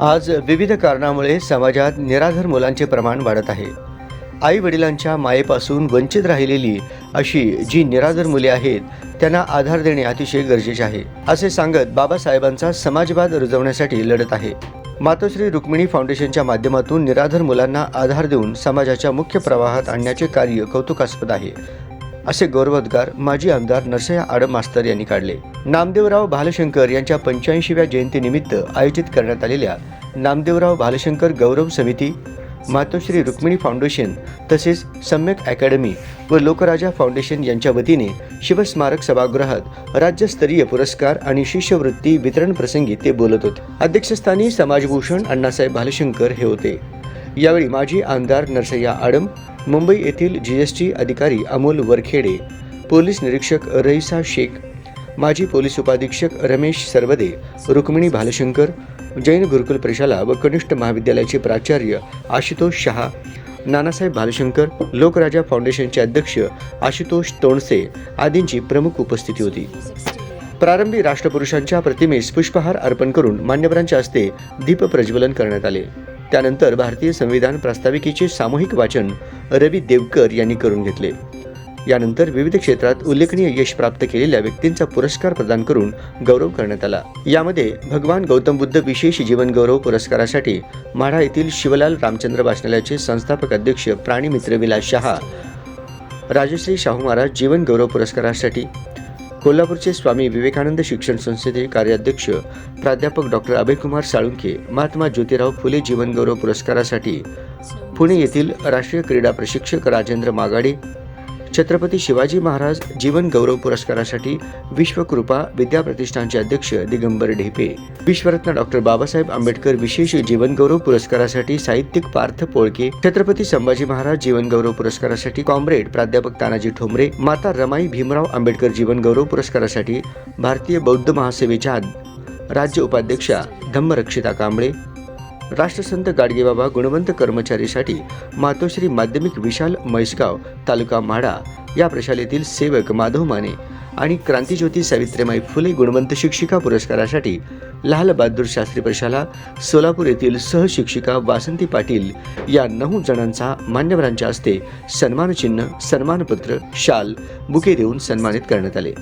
आज विविध कारणामुळे समाजात निराधार मुलांचे प्रमाण वाढत आहे. आई वडिलांच्या मायेपासून वंचित राहिलेली अशी जी निराधार मुले आहेत त्यांना आधार देणे अतिशय गरजेचे आहे असे सांगत बाबासाहेबांचा समाजवाद रुजवण्यासाठी लढत आहे. मातोश्री रुक्मिणी फाउंडेशनच्या माध्यमातून निराधार मुलांना आधार देऊन समाजाच्या मुख्य प्रवाहात आणण्याचे कार्य कौतुकास्पद आहे. असे गौरवोद्गार माजी आमदार नरसया आडम मास्तर यांनी काढले. नामदेवराव भालशंकर यांच्या पंच्याऐंशीव्या जयंतीनिमित्त आयोजित करण्यात आलेल्या नामदेवराव भालशंकर गौरव समिती मातोश्री रुक्मिणी फाउंडेशन तसेच सम्यक अकॅडमी व लोकराजा फाउंडेशन यांच्या वतीने शिवस्मारक सभागृहात राज्यस्तरीय पुरस्कार आणि शिष्यवृत्ती वितरण प्रसंगी ते बोलत होते. अध्यक्षस्थानी समाजभूषण अण्णासाहेब भालशंकर हे होते. यावेळी माजी आमदार नरसय्या आडम मुंबई येथील जीएसटी अधिकारी अमोल वरखेडे पोलीस निरीक्षक रईसा शेख माजी पोलीस उपाधीक्षक रमेश सरवदे रुक्मिणी भालशंकर जैन गुरुकुल प्रशाला व कनिष्ठ महाविद्यालयाचे प्राचार्य आशुतोष शहा नानासाहेब भालशंकर लोकराजा फाउंडेशनचे अध्यक्ष आशुतोष तोंडसे आदींची प्रमुख उपस्थिती होती. प्रारंभी राष्ट्रपुरुषांच्या प्रतिमेस पुष्पहार अर्पण करून मान्यवरांच्या हस्ते दीप प्रज्वलन करण्यात आले. त्यानंतर भारतीय संविधान प्रास्ताविकेचे सामूहिक वाचन रवी देवकर यांनी करून घेतले. यानंतर विविध क्षेत्रात उल्लेखनीय यश प्राप्त केलेल्या व्यक्तींचा पुरस्कार प्रदान करून गौरव करण्यात आला. यामध्ये भगवान गौतम बुद्ध विशेष जीवन गौरव पुरस्कारासाठी माढा येथील शिवलाल रामचंद्र वाचनालयाचे संस्थापक अध्यक्ष प्राणीमित्र विलास शहा राजश्री शाहू महाराज जीवन गौरव पुरस्कारासाठी कोल्हापूरचे स्वामी विवेकानंद शिक्षण संस्थेचे कार्याध्यक्ष प्राध्यापक डॉक्टर अभयकुमार साळुंखे महात्मा ज्योतिराव फुले जीवनगौरव पुरस्कारासाठी पुणे येथील राष्ट्रीय क्रीडा प्रशिक्षक राजेंद्र मागाडे छत्रपती शिवाजी महाराज जीवन गौरव पुरस्कारासाठी विश्वकृपा विद्या प्रतिष्ठानचे अध्यक्ष दिगंबर ढेपे. विश्वरत्न डॉक्टर बाबासाहेब आंबेडकर विशेष जीवन गौरव पुरस्कारासाठी साहित्यिक पार्थ पोळके छत्रपती संभाजी महाराज जीवन गौरव पुरस्कारासाठी कॉम्रेड प्राध्यापक तानाजी ठोंबरे माता रमाई भीमराव आंबेडकर जीवन गौरव पुरस्कारासाठी भारतीय बौद्ध महासेवेच्या राज्य उपाध्यक्षा धम्मरक्षिता कांबळे राष्ट्रसंत गाडगेबाबा गुणवंत कर्मचारीसाठी मातोश्री माध्यमिक विशाल म्हैसगाव तालुका म्हाडा या प्रशालेतील सेवक माधव माने आणि क्रांतीज्योती सावित्रीमाई फुले गुणवंत शिक्षिका पुरस्कारासाठी लाल बहादूर शास्त्री प्रशाला सोलापूर येथील सहशिक्षिका वासंती पाटील या नऊ जणांचा मान्यवरांच्या हस्ते सन्मानचिन्ह सन्मानपत्र शाल बुके देऊन सन्मानित करण्यात आले.